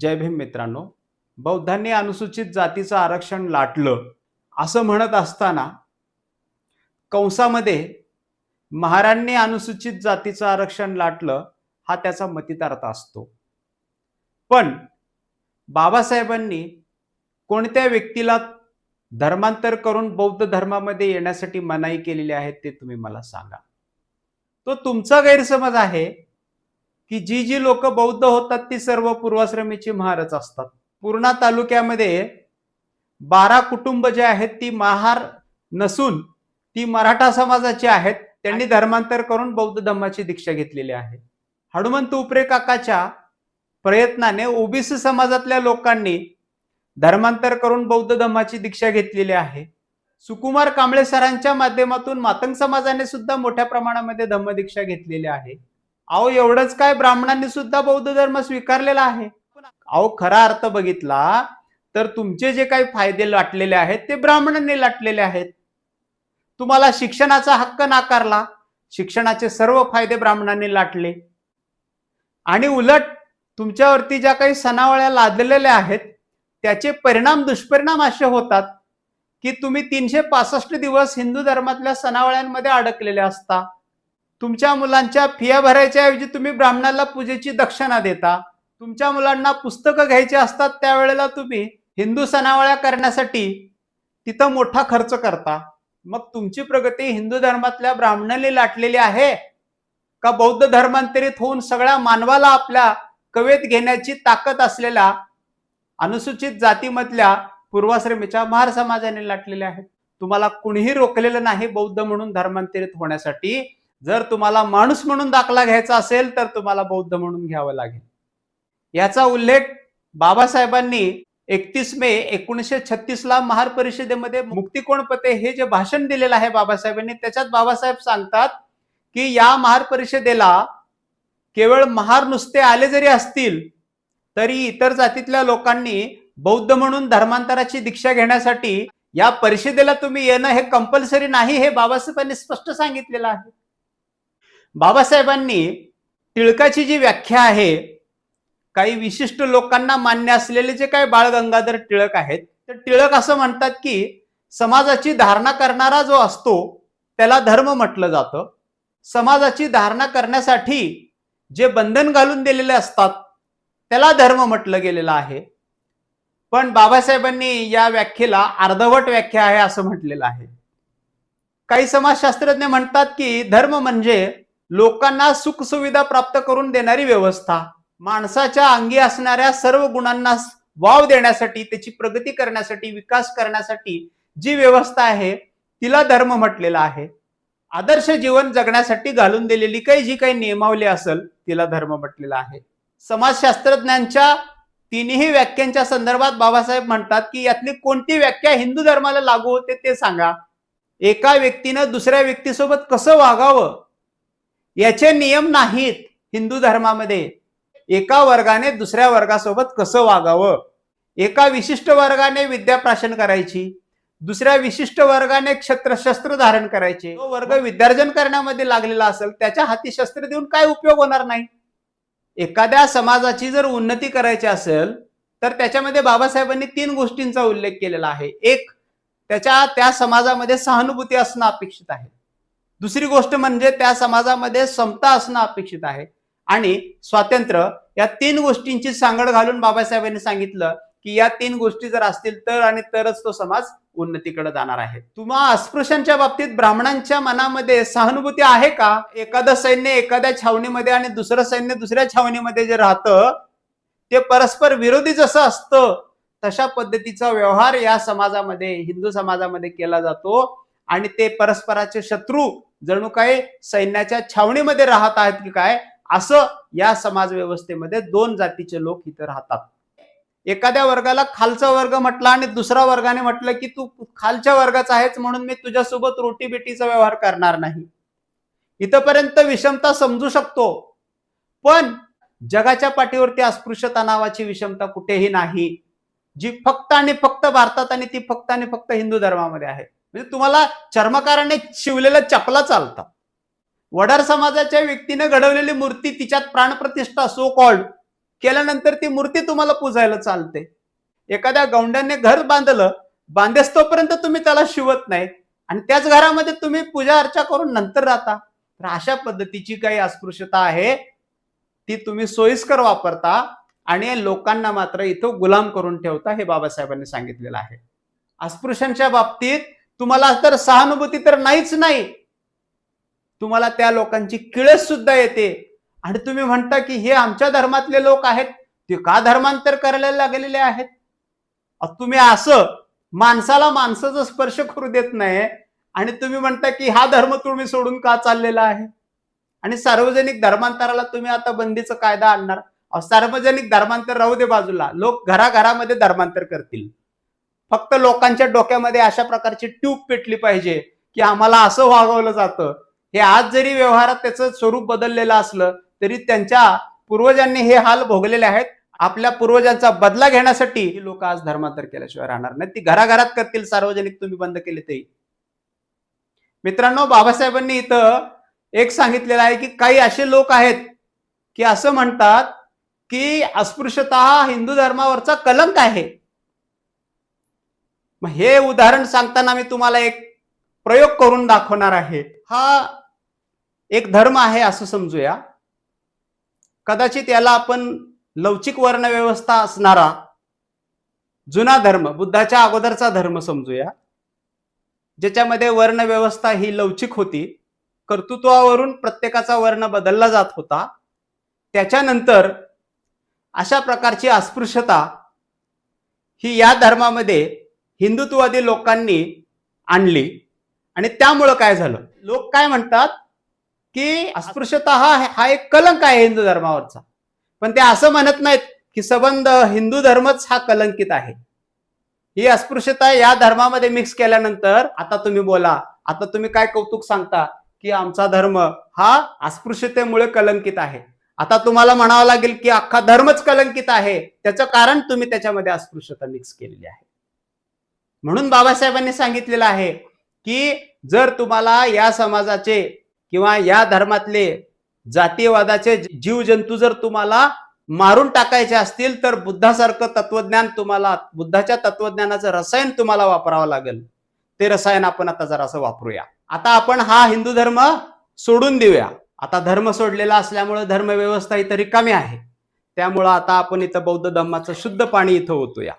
जय भीम मित्रांनो. बौद्धांनी अनुसूचित जातीचं आरक्षण लाटलं असं म्हणत असताना कंसामध्ये महारांनी अनुसूचित जातीचं आरक्षण लाटलं हा त्याचा मतितार्थ असतो. पण बाबासाहेबांनी कोणत्या व्यक्तीला धर्मांतर करून बौद्ध धर्मामध्ये येण्यासाठी मनाई केलेली आहे ते तुम्ही मला सांगा. तो तुमचा गैरसमज आहे की जी जी लोक बौद्ध होतात ती सर्व पूर्वाश्रमीची महारच असतात. पूर्णा तालुक्यामध्ये बारा कुटुंब जे आहेत ती महार नसून ती मराठा समाजाची आहेत. त्यांनी धर्मांतर करून बौद्ध धर्माची दीक्षा घेतलेली आहे. हनुमंत उपरे काकाच्या प्रयत्नाने ओबीसी समाजातल्या लोकांनी धर्मांतर करून बौद्ध धर्माची दीक्षा घेतलेली आहे. सुकुमार कांबळे सरांच्या माध्यमातून मातंग समाजाने सुद्धा मोठ्या प्रमाणामध्ये धम्मदीक्षा घेतलेली आहे. अहो एवढंच काय ब्राह्मणांनी सुद्धा बौद्ध धर्म स्वीकारलेला आहे. अहो खरा अर्थ बघितला तर तुमचे जे काही फायदे लाटलेले आहेत ते ब्राह्मणांनी लाटलेले आहेत. तुम्हाला शिक्षणाचा हक्क नाकारला शिक्षणाचे सर्व फायदे ब्राह्मणांनी लाटले. आणि उलट तुमच्यावरती ज्या काही सणावळ्या लादलेल्या आहेत त्याचे परिणाम दुष्परिणाम असे होतात की तुम्ही तीनशे पासष्ट दिवस हिंदू धर्मातल्या सणावळ्यांमध्ये अडकलेले असता. तुमच्या मुलांच्या फिया भरायच्या ऐवजी तुम्ही ब्राह्मणाला पूजेची दक्षिणा देता. तुमच्या मुलांना पुस्तकं घ्यायची असतात त्यावेळेला तुम्ही हिंदू सणावळ्या करण्यासाठी तिथं मोठा खर्च करता. मग तुमची प्रगती हिंदू धर्मातल्या ब्राह्मणांनी लाटलेली आहे? का बौद्ध धर्मांतरित होऊन सगळ्या मानवाला आपल्या कवेत घेण्याची ताकद असलेल्या अनुसूचित जातीमधल्या पूर्वाश्रमीच्या महार समाजाने लाटलेल्या आहेत? तुम्हाला कुणीही रोखलेलं नाही बौद्ध म्हणून धर्मांतरित होण्यासाठी. जर तुम्हाला माणूस म्हणून दाखला घ्यायचा असेल तर तुम्हाला बौद्ध म्हणून घ्यावं लागेल. याचा उल्लेख बाबासाहेबांनी एकतीस मे एकोणीसशे छत्तीस ला महार परिषदेमध्ये मुक्तिकोणपते हे जे भाषण दिलेलं आहे बाबासाहेबांनी त्याच्यात बाबासाहेब सांगतात की या महार परिषदेला केवळ महार नुसते आले जरी असतील तरी इतर जातीतल्या लोकांनी बौद्ध म्हणून धर्मांतराची दीक्षा घेण्यासाठी या परिषदेला तुम्ही येणं हे कंपल्सरी नाही हे बाबासाहेबांनी स्पष्ट सांगितलेलं आहे. बाबासाहेबांनी टिळकाची जी व्याख्या आहे काही विशिष्ट लोकांना मान्य असलेले जे काही बाळ गंगाधर टिळक आहेत तर टिळक असं म्हणतात की समाजाची धारणा करणारा जो असतो त्याला धर्म म्हटलं जातं. समाजाची धारणा करण्यासाठी जे बंधन घालून दिलेले असतात त्याला धर्म म्हटलं गेलेलं आहे. पण बाबासाहेबांनी या व्याख्येला अर्धवट व्याख्या आहे असं म्हटलेलं आहे. काही समाजशास्त्रज्ञ म्हणतात की धर्म म्हणजे लोकांना सुख सुविधा प्राप्त करून देणारी व्यवस्था माणसाच्या अंगी असणाऱ्या सर्व गुणांना वाव देण्यासाठी त्याची प्रगती करण्यासाठी विकास करण्यासाठी जी व्यवस्था आहे तिला धर्म म्हटलेला आहे. आदर्श जीवन जगण्यासाठी घालून दिलेली काही जी काही नियमावली असेल तिला धर्म म्हटलेला आहे. समाजशास्त्रज्ञांच्या तिन्ही व्याख्यांच्या संदर्भात बाबासाहेब म्हणतात की यातली कोणती व्याख्या हिंदू धर्माला लागू होते ते सांगा. एका व्यक्तीनं दुसऱ्या व्यक्तीसोबत कसं वागावं? याचे नियम नाहीत हिंदू धर्मामध्ये. एका वर्गाने दुसऱ्या वर्गासोबत कसं वागावं? एका विशिष्ट वर्गाने विद्याप्राशन करायची दुसऱ्या विशिष्ट वर्गाने क्षत्र शस्त्र धारण करायचे. तो वर्ग विद्यार्जन करण्यामध्ये लागलेला असेल त्याच्या हाती शस्त्र देऊन काय उपयोग होणार नाही? एखाद्या समाजाची जर उन्नती करायची असेल तर त्याच्यामध्ये बाबासाहेबांनी तीन गोष्टींचा उल्लेख केलेला आहे. एक त्याच्या त्या समाजामध्ये सहानुभूती असणं अपेक्षित आहे. दुसरी गोष्ट म्हणजे त्या समाजामध्ये समता असणं अपेक्षित आहे. आणि स्वातंत्र्य या तीन गोष्टींची सांगड घालून बाबासाहेबांनी सांगितलं की या तीन गोष्टी जर असतील तर आणि तरच तो समाज उन्नतीकडे जाणार आहे. तुम्हा अस्पृश्यांच्या बाबतीत ब्राह्मणांच्या मनामध्ये सहानुभूती आहे का? एखादं सैन्य एखाद्या छावणीमध्ये आणि दुसरं सैन्य दुसऱ्या छावणीमध्ये जे राहतं ते परस्पर विरोधी जसं असतं तशा पद्धतीचा व्यवहार या समाजामध्ये हिंदू समाजामध्ये केला जातो. आणि ते परस्पराचे शत्रू जणू काय सैन्याच्या छावणीमध्ये राहत आहेत की काय असं या समाज व्यवस्थेमध्ये दोन जातीचे लोक इथं राहतात. एखाद्या वर्गाला खालचा वर्ग म्हटला आणि दुसरा वर्गाने म्हटलं की तू खालच्या वर्गाचा आहेच म्हणून मी तुझ्यासोबत रोटी बिटीचा व्यवहार करणार नाही. इथपर्यंत विषमता समजू शकतो. पण जगाच्या पाठीवरती अस्पृश्यता नावाची विषमता कुठेही नाही. जी फक्त आणि फक्त भारतात आणि ती फक्त आणि फक्त हिंदू धर्मामध्ये आहे. म्हणजे तुम्हाला चर्मकाराने शिवलेल्या चपला चालतात वडार समाजाच्या व्यक्तीने घडवलेली मूर्ती तिच्यात प्राणप्रतिष्ठा सो कॉल्ड केल्यानंतर ती मूर्ती तुम्हाला पुजायला चालते. एखाद्या गौंड्याने घर बांधलं बांधेस्तोपर्यंत तुम्ही त्याला शिवत नाही आणि त्याच घरामध्ये तुम्ही पूजा अर्चा करून नंतर राहता. तर अशा पद्धतीची काही अस्पृश्यता आहे ती तुम्ही सोयीस्कर वापरता आणि लोकांना मात्र इथं गुलाम करून ठेवता हे बाबासाहेबांनी सांगितलेलं आहे. अस्पृश्यांच्या बाबतीत तुम्हाला तर सहानुभूती तर नाहीच नाही. तुम्हाला त्या लोकांची किळस सुद्धा येते. आणि तुम्ही म्हणता की हे आमच्या धर्मातले लोक आहेत ते का धर्मांतर करायला लागलेले आहेत? तुम्ही असं माणसाला माणसाचा स्पर्श करू देत नाही आणि तुम्ही म्हणता की हा धर्म तुम्ही सोडून का चाललेला आहे? आणि सार्वजनिक धर्मांतराला तुम्ही आता बंदीचा कायदा आणणार. सार्वजनिक धर्मांतर राहू दे बाजूला. लोक घराघरामध्ये धर्मांतर करतील. फक्त लोकांच्या डोक्यामध्ये अशा प्रकारची ट्यूब पेटली पाहिजे की आम्हाला असं वागवलं जातं. हे आज जरी व्यवहारात त्याचं स्वरूप बदललेलं असलं तरी त्यांच्या पूर्वजांनी हे हाल भोगलेले आहेत. आपल्या पूर्वजांचा बदला घेण्यासाठी ही लोक आज धर्मांतर केल्याशिवाय राहणार नाही ती घराघरात करतील सार्वजनिक तुम्ही बंद केले तरी. मित्रांनो बाबासाहेबांनी इथं एक सांगितलेलं आहे की काही असे लोक आहेत की असं म्हणतात की अस्पृश्यता हा हिंदू धर्मावरचा कलंक आहे. मग हे उदाहरण सांगताना मी तुम्हाला एक प्रयोग करून दाखवणार आहे. हा एक धर्म आहे असं समजूया. कदाचित याला आपण लवचिक वर्ण व्यवस्था असणारा जुना धर्म बुद्धाच्या अगोदरचा धर्म समजूया. ज्याच्यामध्ये वर्ण व्यवस्था ही लवचिक होती. कर्तृत्वावरून प्रत्येकाचा वर्ण बदलला जात होता. त्याच्यानंतर अशा प्रकारची अस्पृश्यता ही या धर्मामध्ये हिंदुत्ववादी लोकांनी आणली. आणि त्यामुळं काय झालं? लोक काय म्हणतात? की अस्पृश्यता हा हा एक कलंक आहे हिंदू धर्मावरचा. पण ते असं म्हणत नाहीत की संबंध हिंदू धर्मच हा कलंकित आहे. ही अस्पृश्यता या धर्मामध्ये मिक्स केल्यानंतर आता तुम्ही बोला. आता तुम्ही काय कौतुक सांगता? की आमचा धर्म हा अस्पृश्यतेमुळे कलंकित आहे. आता तुम्हाला म्हणावं लागेल की अख्खा धर्मच कलंकित आहे. त्याचं कारण तुम्ही त्याच्यामध्ये अस्पृश्यता मिक्स केलेली आहे. म्हणून बाबासाहेबांनी सांगितलेलं आहे की जर तुम्हाला या समाजाचे किंवा या धर्मातले जातीयवादाचे जीवजंतू जर तुम्हाला मारून टाकायचे असतील तर बुद्धासारखं तत्वज्ञान तुम्हाला बुद्धाच्या तत्वज्ञानाचं रसायन तुम्हाला वापरावं लागेल. ते रसायन आपण आता जरासं वापरूया. आता आपण हा हिंदू धर्म सोडून देऊया. आता धर्म सोडलेला असल्यामुळे धर्मव्यवस्था इथं रिकामी आहे. त्यामुळं आता आपण इथं बौद्ध धर्माचं शुद्ध पाणी इथं होतोया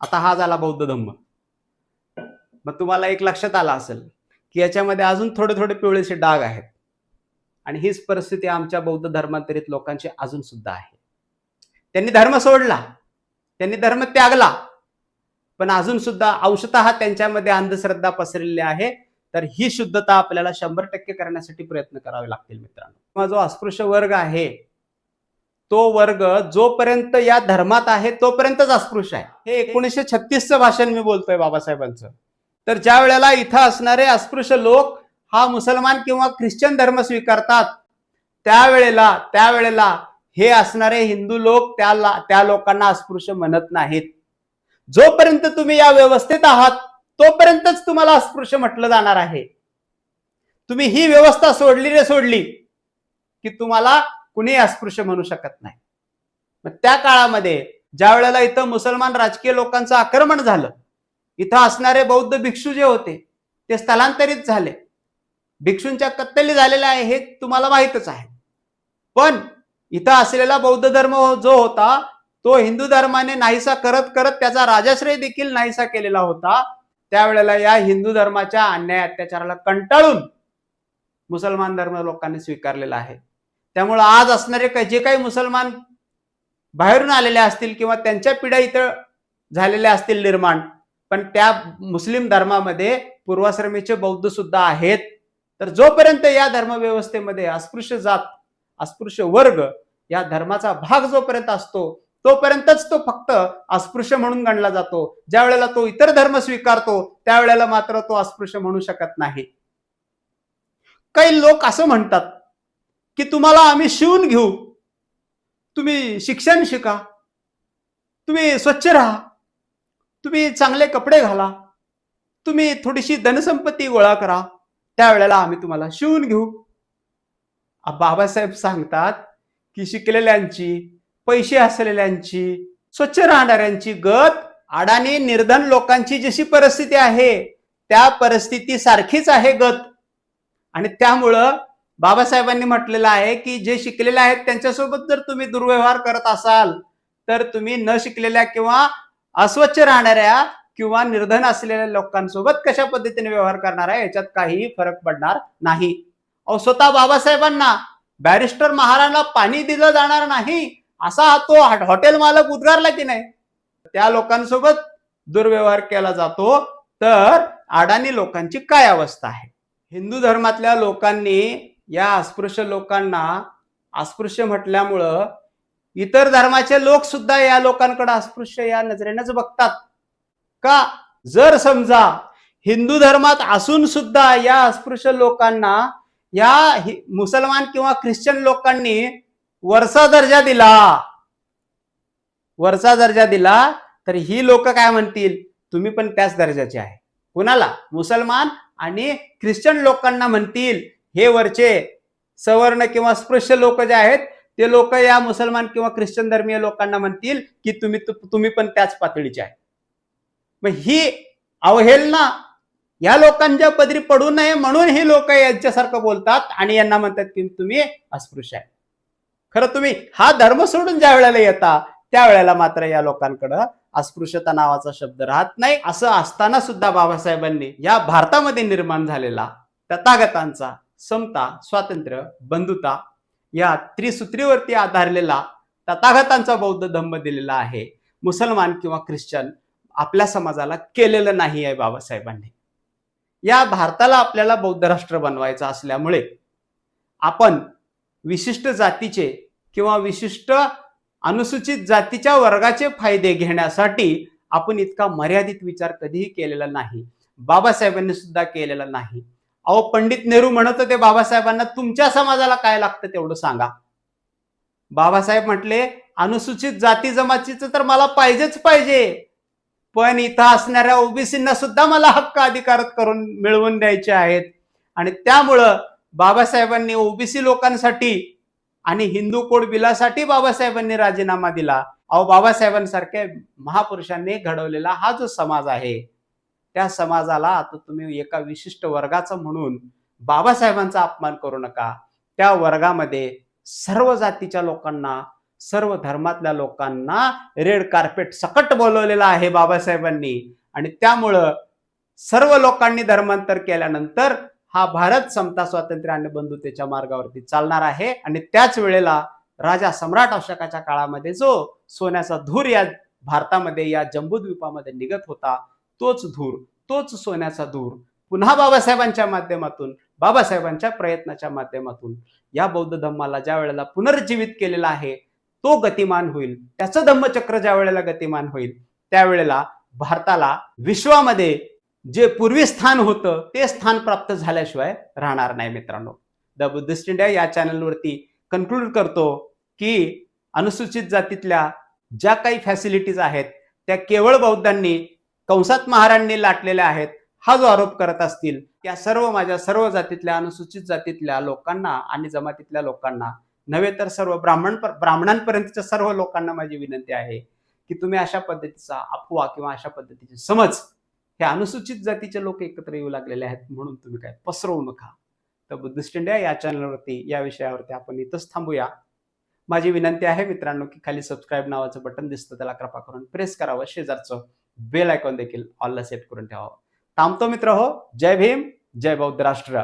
आता हा झाला बौद्ध धम्म. मग तुम्हाला एक लक्षात आला असेल की याच्यामध्ये अजून थोडे थोडे पिवळेसे डाग आहेत. आणि हीच परिस्थिती आमच्या बौद्ध धर्मांतरित लोकांची अजून सुद्धा आहे. त्यांनी धर्म सोडला. त्यांनी धर्म त्यागला. पण अजून सुद्धा अंशत त्यांच्यामध्ये अंधश्रद्धा पसरलेली आहे. तर ही शुद्धता आपल्याला शंभर टक्के करण्यासाठी प्रयत्न करावे लागतील मित्रांनो. किंवा जो अस्पृश्य वर्ग आहे तो वर्ग जोपर्यंत या धर्मात आहे तोपर्यंतच अस्पृश्य आहे. हे एकोणीसशे छत्तीसचं भाषण मी बोलतोय बाबासाहेबांचं. तर ज्या वेळेला इथं असणारे अस्पृश्य लोक हा मुसलमान किंवा ख्रिश्चन धर्म स्वीकारतात त्यावेळेला त्यावेळेला हे असणारे हिंदू लोक त्या त्या लोकांना अस्पृश्य म्हणत नाहीत. जोपर्यंत तुम्ही या व्यवस्थेत आहात तोपर्यंतच तुम्हाला अस्पृश्य म्हटलं जाणार आहे. तुम्ही ही व्यवस्था सोडली रे सोडली की तुम्हाला कुणी अस्पृश्य म्हणू शकत नाही. मग त्या काळामध्ये ज्या वेळेला इथं मुसलमान राजकीय लोकांचं आक्रमण झालं इथं असणारे बौद्ध भिक्षू जे होते ते स्थलांतरित झाले. भिक्षूंच्या कत्तली झालेल्या आहे हे तुम्हाला माहितच आहे. पण इथं असलेला बौद्ध धर्म जो होता तो हिंदू धर्माने नाहीसा करत करत त्याचा राजाश्रय देखील नाहीसा केलेला होता. त्यावेळेला या हिंदू धर्माच्या अन्याय अत्याचाराला कंटाळून मुसलमान धर्म लोकांनी स्वीकारलेला आहे. त्यामुळं आज असणारे काही जे काही मुसलमान बाहेरून आलेले असतील किंवा त्यांच्या पिढ्या इथं झालेल्या असतील निर्माण पण त्या मुस्लिम धर्मामध्ये पूर्वाश्रमीचे बौद्ध सुद्धा आहेत. तर जोपर्यंत या धर्मव्यवस्थेमध्ये अस्पृश्य जात अस्पृश्य वर्ग या धर्माचा भाग जोपर्यंत असतो तोपर्यंतच तो फक्त अस्पृश्य म्हणून गणला जातो. ज्या वेळेला तो इतर धर्म स्वीकारतो त्यावेळेला मात्र तो अस्पृश्य म्हणू शकत नाही. काही लोक असं म्हणतात की तुम्हाला आम्ही शिवून घेऊ. तुम्ही शिक्षण शिका. तुम्ही स्वच्छ राहा. तुम्ही चांगले कपडे घाला. तुम्ही थोडीशी धनसंपत्ती गोळा करा. त्यावेळेला आम्ही तुम्हाला शिवून घेऊ. बाबासाहेब सांगतात की शिकलेल्यांची पैसे असलेल्यांची स्वच्छ राहणाऱ्यांची गत अडाणी निर्धन लोकांची जशी परिस्थिती आहे त्या परिस्थिती सारखीच आहे गत. आणि त्यामुळं बाबासाहेबांनी म्हटलेलं आहे की जे शिकलेले आहेत त्यांच्यासोबत जर तुम्ही दुर्व्यवहार करत असाल तर तुम्ही न शिकलेल्या किंवा अस्वच्छ राहणाऱ्या किंवा निर्धन असलेल्या लोकांसोबत कशा पद्धतीने व्यवहार करणार आहे याच्यात काहीही फरक पडणार नाही. अहो स्वतः बाबासाहेबांना बॅरिस्टर महाराजला पाणी दिलं जाणार नाही असा हा तो हॉटेल मालक उद्गारला की नाही? त्या लोकांसोबत दुर्व्यवहार केला जातो तर अडाणी लोकांची काय अवस्था आहे? हिंदू धर्मातल्या लोकांनी या अस्पृश्य लोकांना अस्पृश्य म्हटल्यामुळं इतर धर्माचे लोक सुद्धा या लोकांकडे अस्पृश्य या नजरेनंच बघतात. का? जर समजा हिंदू धर्मात असून सुद्धा या अस्पृश्य लोकांना या मुसलमान किंवा ख्रिश्चन लोकांनी वरचा दर्जा दिला वरचा दर्जा दिला तर ही लोक काय म्हणतील? तुम्ही पण त्याच दर्जाचे आहे. कुणाला? मुसलमान आणि ख्रिश्चन लोकांना म्हणतील. हे वरचे सवर्ण किंवा स्पृश्य लोक जे आहेत ते लोक या मुसलमान किंवा ख्रिश्चन धर्मीय लोकांना म्हणतील की तुम्ही तुम्ही पण त्याच पातळीचे आहे. मग ही अवहेलना या लोकांच्या पदरी पडू नये म्हणून ही लोक यांच्यासारखं बोलतात आणि यांना म्हणतात की तुम्ही अस्पृश्य आहे. खरं तुम्ही हा धर्म सोडून ज्या वेळेला येता त्यावेळेला मात्र या लोकांकडं अस्पृश्यता नावाचा शब्द राहत नाही. असं असताना सुद्धा बाबासाहेबांनी या भारतामध्ये निर्माण झालेला तथागतांचा समता स्वातंत्र्य बंधुता या त्रिसूत्रीवरती आधारलेला तथागतांचा बौद्ध धम्म दिलेला आहे. मुसलमान किंवा ख्रिश्चन आपल्या समाजाला केलेलं नाही आहे बाबासाहेबांनी. या भारताला आपल्याला बौद्ध राष्ट्र बनवायचं असल्यामुळे आपण विशिष्ट जातीचे किंवा विशिष्ट अनुसूचित जातीच्या वर्गाचे फायदे घेण्यासाठी आपण इतका मर्यादित विचार कधीही केलेला नाही. बाबासाहेबांनी सुद्धा केलेला नाही. अहो पंडित नेहरू म्हणत होते बाबासाहेबांना तुमच्या समाजाला काय लागतं तेवढं सांगा. बाबासाहेब म्हटले अनुसूचित जाती जमातीचं तर मला पाहिजेच पाहिजे. पण इथं असणाऱ्या ओबीसींना सुद्धा मला हक्क अधिकार करून मिळवून द्यायचे आहेत. आणि त्यामुळं बाबासाहेबांनी ओबीसी लोकांसाठी आणि हिंदू कोड बिलासाठी बाबासाहेबांनी राजीनामा दिला. अहो बाबासाहेबांसारख्या महापुरुषांनी घडवलेला हा जो समाज आहे त्या समाजाला आता तुम्ही एका विशिष्ट वर्गाचा म्हणून बाबासाहेबांचा अपमान करू नका. त्या वर्गामध्ये सर्व जातीच्या लोकांना सर्व धर्मातल्या लोकांना रेड कार्पेट सकट बोलवलेलं आहे बाबासाहेबांनी. आणि त्यामुळं सर्व लोकांनी धर्मांतर केल्यानंतर हा भारत समता स्वातंत्र्य आणि बंधुतेच्या मार्गावरती चालणार आहे. आणि त्याच वेळेला राजा सम्राट अशोकाच्या काळामध्ये जो सोन्याचा धूर या भारतामध्ये या जम्बूद्वीपामध्ये निघत होता तोच धूर तोच सोन्याचा धूर. पुन्हा बाबासाहेबांच्या माध्यमातून बाबासाहेबांच्या प्रयत्नाच्या माध्यमातून या बौद्ध धम्माला ज्या वेळेला पुनर्जीवित केलेला आहे तो गतिमान होईल. त्याचं धम्मचक्र ज्या वेळेला गतिमान होईल त्यावेळेला भारताला विश्वामध्ये जे पूर्वी स्थान होतं ते स्थान प्राप्त झाल्याशिवाय राहणार नाही मित्रांनो. द बुद्धिस्ट इंडिया या चॅनलवरती कन्क्लूड करतो की अनुसूचित जातीतल्या ज्या काही फॅसिलिटीज आहेत त्या केवळ बौद्धांनी कंसात महाराणी लाटलेल्या आहेत हा जो आरोप करत असतील त्या सर्व माझ्या सर्व जातीतल्या अनुसूचित जातीतल्या लोकांना आणि जमातीतल्या लोकांना नव्हे तर सर्व ब्राह्मण ब्राह्मणांपर्यंतच्या सर्व लोकांना माझी विनंती आहे की तुम्ही अशा पद्धतीचा अफवा किंवा अशा पद्धतीचे समज हे अनुसूचित जातीचे लोक एकत्र येऊ लागलेले आहेत म्हणून तुम्ही काय पसरवू नका. तर बुद्धिस्ट इंडिया या चॅनलवरती या विषयावरती आपण इथंच थांबूया. माझी विनंती आहे मित्रांनो की खाली सबस्क्राईब नावाचं बटन दिसतं त्याला कृपा करून प्रेस करावं. शेजारचं बेल आयकॉन देखील ऑलला सेट करून ठेवा थांबतो मित्र हो जय भीम जय बौद्ध राष्ट्र.